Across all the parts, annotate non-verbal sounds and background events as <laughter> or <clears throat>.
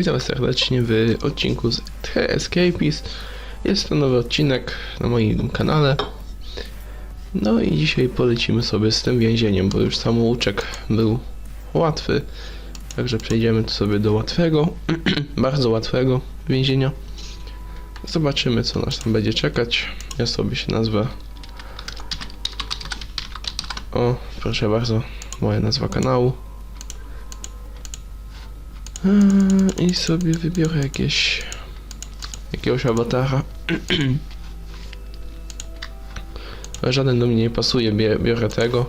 Witam serdecznie w odcinku z The Escapist. Jest to nowy odcinek na moim kanale. No i dzisiaj polecimy sobie z tym więzieniem, bo już samouczek był łatwy. Także przejdziemy tu sobie do łatwego, <clears throat> bardzo łatwego więzienia. Zobaczymy co nas tam będzie czekać. Ja sobie się nazwę. O, proszę bardzo, moja nazwa kanału. I sobie wybiorę jakieś jakiegoś awatara. <clears throat> Żaden do mnie nie pasuje, biorę tego.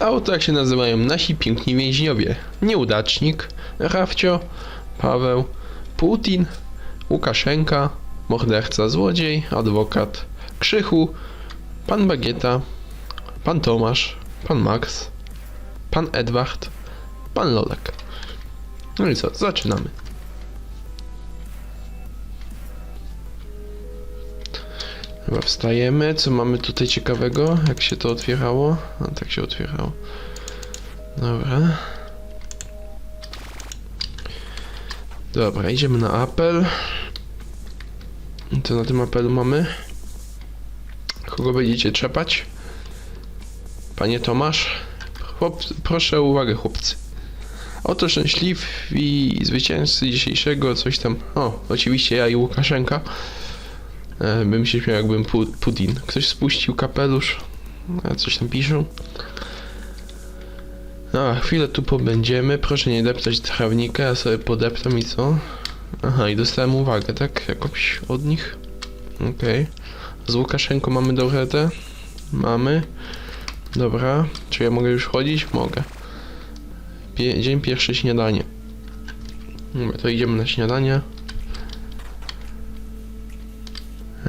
A oto jak się nazywają nasi piękni więźniowie. Nieudacznik, Rafcio, Paweł, Putin, Łukaszenka, morderca, złodziej, adwokat, Krzychu, pan Bagieta, pan Tomasz, pan Max, pan Edward, pan Lolek. No i co, zaczynamy. Chyba wstajemy. Co mamy tutaj ciekawego? Jak się to otwierało? A tak się otwierało. Dobra. Dobra, idziemy na apel. Co na tym apelu mamy? Kogo będziecie trzepać? Panie Tomasz? Chłop, proszę uwagę, chłopcy. Oto szczęśliwi zwycięzcy dzisiejszego coś tam. O, oczywiście ja i Łukaszenka. E, bym się śmiał, jakbym pu Putin. Ktoś spuścił kapelusz. A coś tam piszą. A, chwilę tu pobędziemy. Proszę nie deptać trawnika, ja sobie podeptam i co? Aha, i dostałem uwagę, tak? Jakąś od nich? Okej. Z Łukaszenką mamy doretę? Mamy. Dobra. Czy ja mogę już chodzić? Mogę. Pie dzień pierwszy śniadanie. Dobra, to idziemy na śniadanie.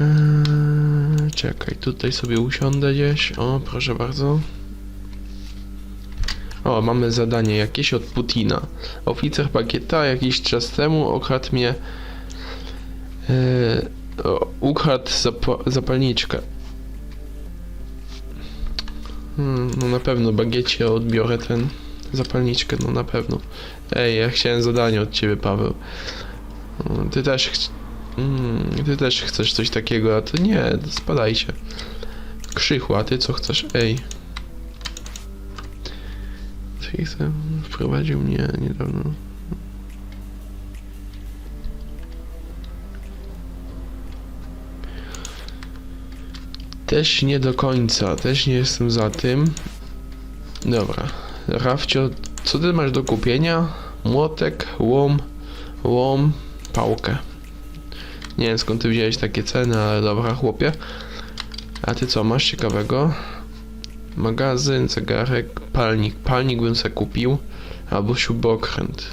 Eee, czekaj, tutaj sobie usiądę gdzieś. O, proszę bardzo. O, mamy zadanie jakieś od Putina. Oficer Bagieta jakiś czas temu okradł mnie. Eee, o, ukradł zap zapalniczkę. Hmm, no na pewno Bagiecie odbiorę ten zapalniczkę, no na pewno. Ej, ja chciałem zadanie od ciebie, Paweł. Mm, Ty też chci- mm, Ty też chcesz coś takiego, a to nie, spadajcie. Krzychu, a ty co chcesz? Ej. Chcę, wprowadził mnie niedawno. Też nie do końca, też nie jestem za tym. Dobra. Rafcio, co ty masz do kupienia? Młotek, łom, łom, pałkę. Nie wiem skąd ty wziąłeś takie ceny, ale dobra chłopie. A ty co masz ciekawego? Magazyn, zegarek, palnik. Palnik bym se kupił. Albo śrubokręt.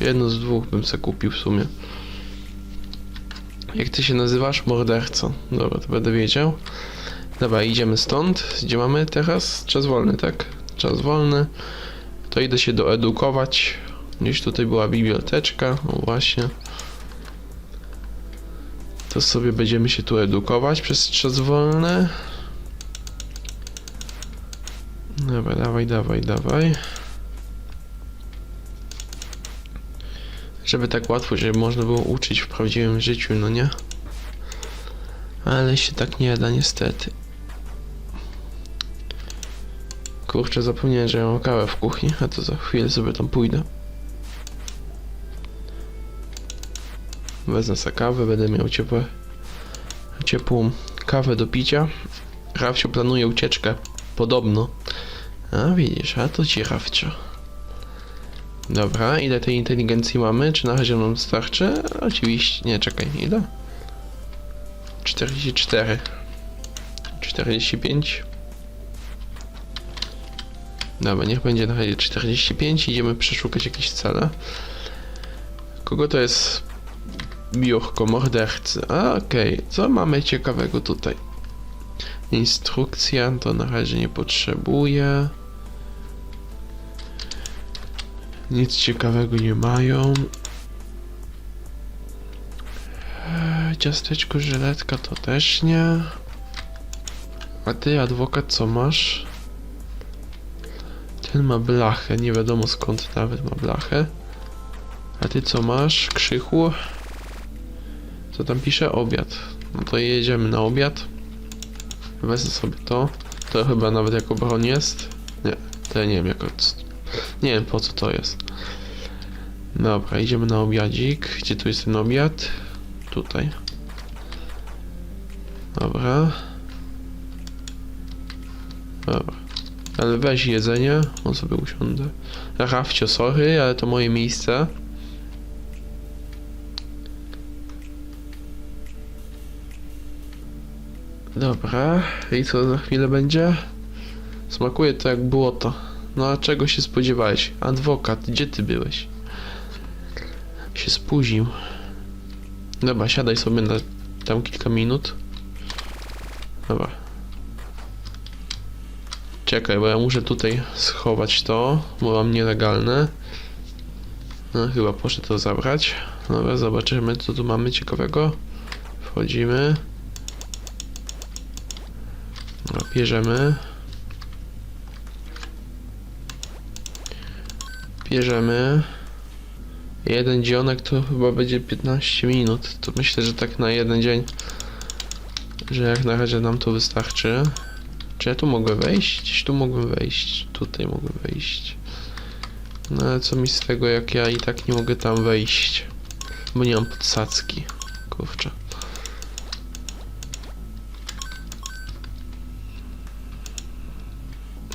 Jedno z dwóch bym se kupił w sumie. Jak ty się nazywasz? Morderco. Dobra, to będę wiedział. Dobra, idziemy stąd. Gdzie mamy teraz? Czas wolny, tak? Czas wolny. To idę się doedukować. Gdzieś tutaj była biblioteczka. O właśnie. To sobie będziemy się tu edukować przez czas wolny. Dobra, dawaj, dawaj, dawaj. Żeby tak łatwo, żeby można było uczyć w prawdziwym życiu, no nie? Ale się tak nie da, niestety. Kurczę, zapomniałem, że mam kawę w kuchni, a to za chwilę sobie tam pójdę. Wezmę sobie kawę, będę miał ciepłe, ciepłą kawę do picia. Rafcio planuje ucieczkę, podobno. A widzisz, a to ci Rafcio. Dobra, ile tej inteligencji mamy? Czy na razie nam starczy? Oczywiście, nie, czekaj, ile? 44 45 Dobra, niech będzie na razie 45 idziemy przeszukać jakieś cele Kogo to jest biurko mordercy? A, okej, co mamy ciekawego tutaj? Instrukcja to na razie nie potrzebuję Nic ciekawego nie mają Eee, Ciasteczko, żyletka to też nie. A ty, adwokat, co masz? Ten ma blachę, nie wiadomo skąd nawet ma blachę. A ty co masz? Krzychu? Co tam pisze? Obiad. No to jedziemy na obiad. Wezmę sobie to. To chyba nawet jako broń jest. Nie, to ja nie wiem jako... Nie wiem po co to jest. Dobra, idziemy na obiadzik. Gdzie tu jest ten obiad? Tutaj. Dobra. Dobra. Ale weź jedzenie, on sobie usiądę. Rafcio, sorry, ale to moje miejsce. Dobra, i co za chwilę będzie? Smakuje to jak błoto. No a czego się spodziewałeś? Adwokat, gdzie ty byłeś? Się spóźnił. Dobra, siadaj sobie na tam kilka minut. Dobra. Czekaj, bo ja muszę tutaj schować to, bo mam nielegalne. No chyba proszę to zabrać. Dobra, zobaczymy co tu mamy ciekawego. Wchodzimy. Dobra, bierzemy. Bierzemy. Jeden dzionek to chyba będzie 15 minut. To myślę, że tak na jeden dzień. Że jak na razie nam to wystarczy. Czy ja tu mogę wejść? Gdzieś tu mogłem wejść. Tutaj mogę wejść. No ale co mi z tego, jak ja i tak nie mogę tam wejść? Bo nie mam podsadzki. Kurczę.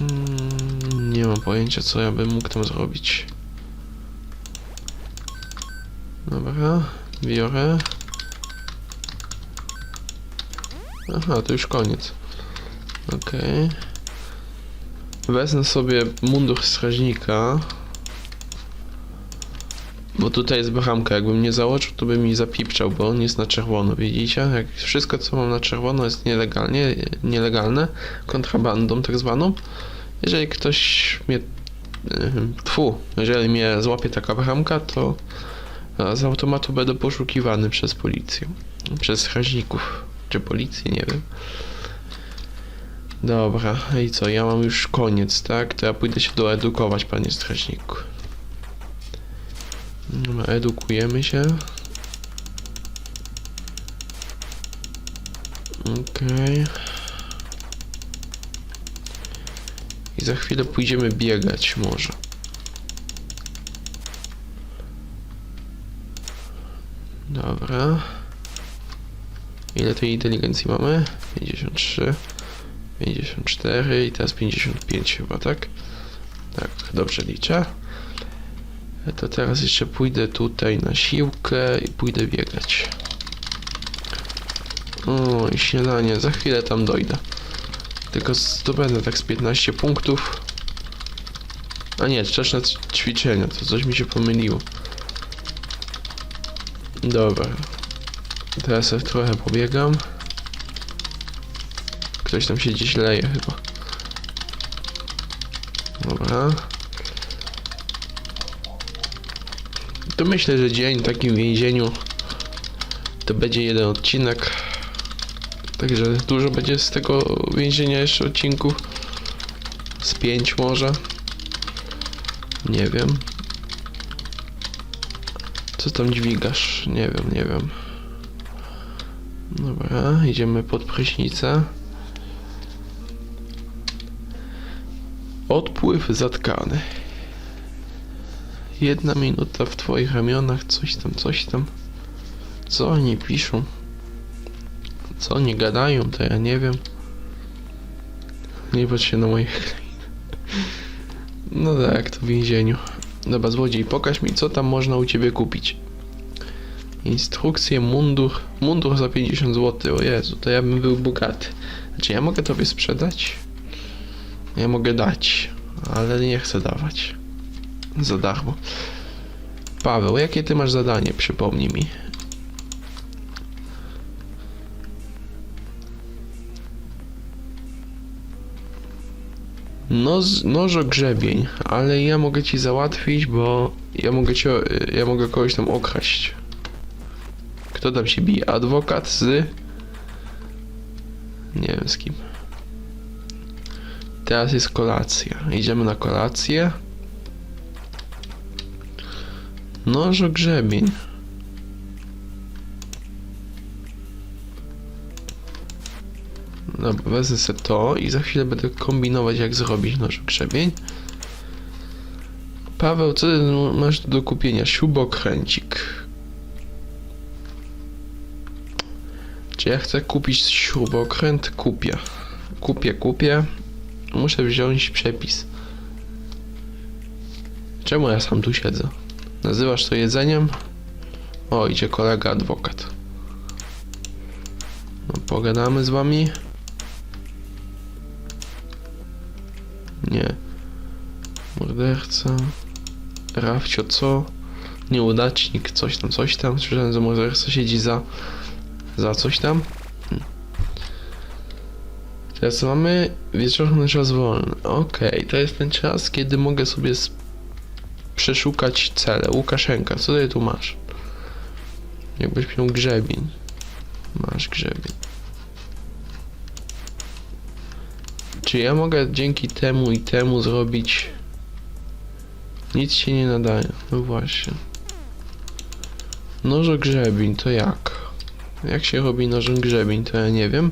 Mm, nie mam pojęcia, co ja bym mógł tam zrobić. Dobra, biorę. Aha, to już koniec. Okej. Wezmę sobie mundur strażnika. Bo tutaj jest bramka, jakbym nie założył, to by mi zapipczał, bo on jest na czerwono, widzicie? Jak wszystko, co mam na czerwono jest nielegalnie, nielegalne, kontrabandą tak zwaną. Jeżeli ktoś mnie... Tfu, jeżeli mnie złapie taka bramka, to z automatu będę poszukiwany przez policję. Przez strażników. Czy policję, nie wiem. Dobra, i co? Ja mam już koniec, tak? To ja pójdę się doedukować, panie strażniku. Edukujemy się. Okej. I za chwilę pójdziemy biegać może. Dobra. Ile tej inteligencji mamy? 53, 54 i teraz 55 chyba, tak? Tak, dobrze liczę. To teraz jeszcze pójdę tutaj na siłkę i pójdę biegać. O, i śniadanie, za chwilę tam dojdę. Tylko zdobędę tak z 15 punktów. A nie, czas na ćwiczenia, to coś mi się pomyliło. Dobra. Teraz trochę pobiegam. Ktoś tam się gdzieś leje chyba. Dobra. To myślę, że dzień w takim więzieniu to będzie jeden odcinek. Także dużo będzie z tego więzienia jeszcze odcinków. Z pięć może. Nie wiem. Co tam dźwigasz? Nie wiem, nie wiem. Dobra, idziemy pod prysznicę. Odpływ zatkany. Jedna minuta w twoich ramionach, coś tam, coś tam. Co oni piszą? Co oni gadają, to ja nie wiem. Nie patrz się na moje <laughs> No tak, to w więzieniu. Dobra, złodziej, pokaż mi, co tam można u ciebie kupić. Instrukcje, mundur. Mundur za 50 zł. O Jezu, to ja bym był bogaty. Znaczy, ja mogę tobie sprzedać? Ja mogę dać, ale nie chcę dawać. Za darmo. Paweł, jakie ty masz zadanie? Przypomnij mi. Noż, nożogrzebień, ale ja mogę ci załatwić, bo ja mogę cię, ja mogę kogoś tam okraść. Kto tam się bije? Adwokat z... Nie wiem z kim. Teraz jest kolacja. Idziemy na kolację. Nożogrzebień. Dobra, wezmę sobie to i za chwilę będę kombinować jak zrobić nożogrzebień. Paweł, co masz do kupienia? Śrubokręcik. Czy ja chcę kupić śrubokręt? Kupię. Kupię, kupię. Muszę wziąć przepis. Czemu ja sam tu siedzę? Nazywasz to jedzeniem? O, idzie kolega adwokat. No, pogadamy z wami? Nie. Morderca. Rafcio, co? Nieudacznik, coś tam, coś tam. Słyszałem, że morderca siedzi za... Za coś tam? Teraz mamy wieczorny czas wolny. Okej, to jest ten czas, kiedy mogę sobie przeszukać cele. Łukaszenka, co ty tu masz? Jakbyś miał grzebień. Masz grzebień. Czy ja mogę dzięki temu i temu zrobić... Nic się nie nadaje. No właśnie. Nożogrzebień, to jak? Jak się robi nożogrzebień, to ja nie wiem.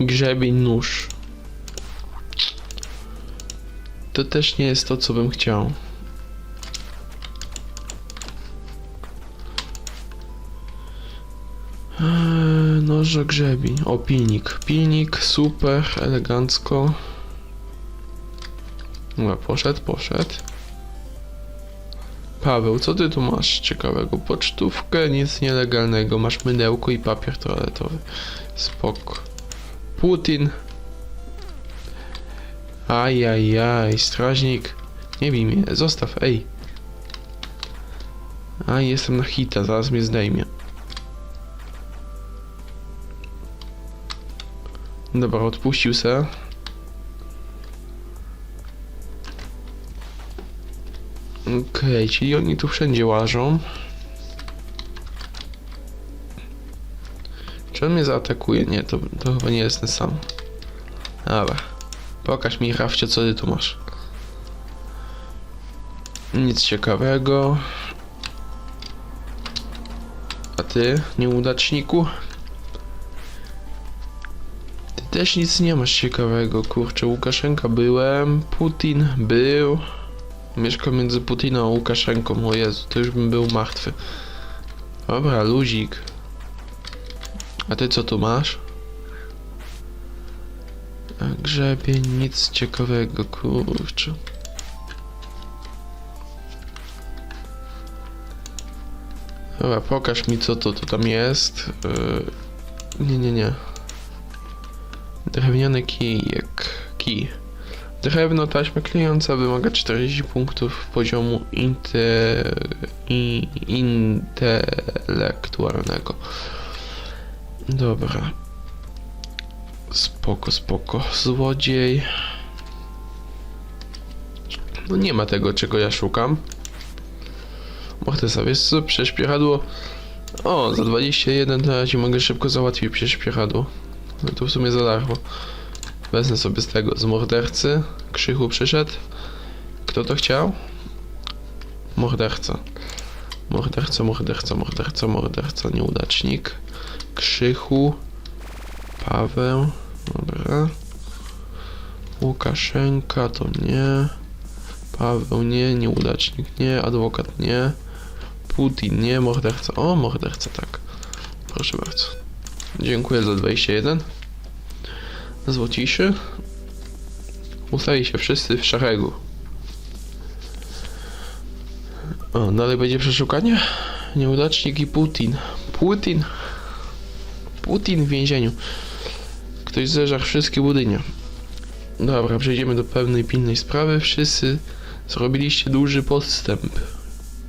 Grzebień, nóż. To też nie jest to, co bym chciał. Eee, Nożogrzebień. O, pilnik. Pilnik, super, elegancko. Dobra, poszedł, poszedł. Paweł, co ty tu masz ciekawego? Pocztówkę, nic nielegalnego. Masz mydełko i papier toaletowy. Spok. Putin. Ajajaj, strażnik. Nie bij mnie, zostaw, ej. A, jestem na hita, zaraz mnie zdejmie. Dobra, odpuścił se. Okej, czyli oni tu wszędzie łażą. Czy on mnie zaatakuje? Nie, to, to chyba nie jest ten sam. Dobra. Pokaż mi, Rafcie, co ty tu masz. Nic ciekawego. A ty, nieudaczniku? Ty też nic nie masz ciekawego, kurczę. Łukaszenka byłem, Putin był. Mieszkam między Putinem a Łukaszenką, o Jezu, to już bym był martwy. Dobra, luzik. A ty co tu masz? Grzebień, nic ciekawego, kurczę. Dobra, pokaż mi co to, to tam jest. Yy, nie, nie, nie. Drewniany kijek. Kij. Drewno, taśma klejąca wymaga 40 punktów poziomu inte, i, intelektualnego. Dobra. Spoko, spoko. Złodziej. No nie ma tego, czego ja szukam. Mochte sobie co? Prześpieradło. O, za 21 na razie mogę szybko załatwić prześpieradło. No to w sumie za darmo. Wezmę sobie z tego, z mordercy. Krzychu przyszedł. Kto to chciał? Morderca. Morderca, morderca, morderca, morderca, nieudacznik. Krzychu. Paweł. Dobra. Łukaszenka to nie. Paweł nie, nieudacznik nie, adwokat nie. Putin nie, morderca. O, morderca, tak. Proszę bardzo. Dziękuję za 21. Złociszy. Ustali się wszyscy w szeregu. O, dalej będzie przeszukanie? Nieudacznik i Putin. Putin. Putin w więzieniu. Ktoś zeżarł wszystkie budynie. Dobra, przejdziemy do pewnej pilnej sprawy. Wszyscy zrobiliście duży podstęp.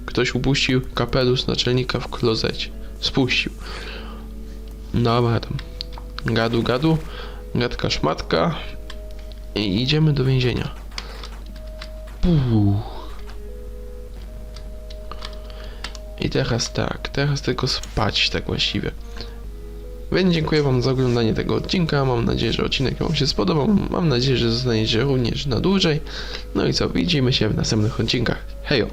Ktoś upuścił kapelusz naczelnika w klozecie. Spuścił. Dobra, tam. Gadu, gadu. Gadka, szmatka. I idziemy do więzienia. Puh. I teraz tak, teraz tylko spać tak właściwie. Więc dziękuję Wam za oglądanie tego odcinka. Mam nadzieję, że odcinek Wam się spodobał. Mam nadzieję, że zostaniecie również na dłużej. No i co, widzimy się w następnych odcinkach. Hejo!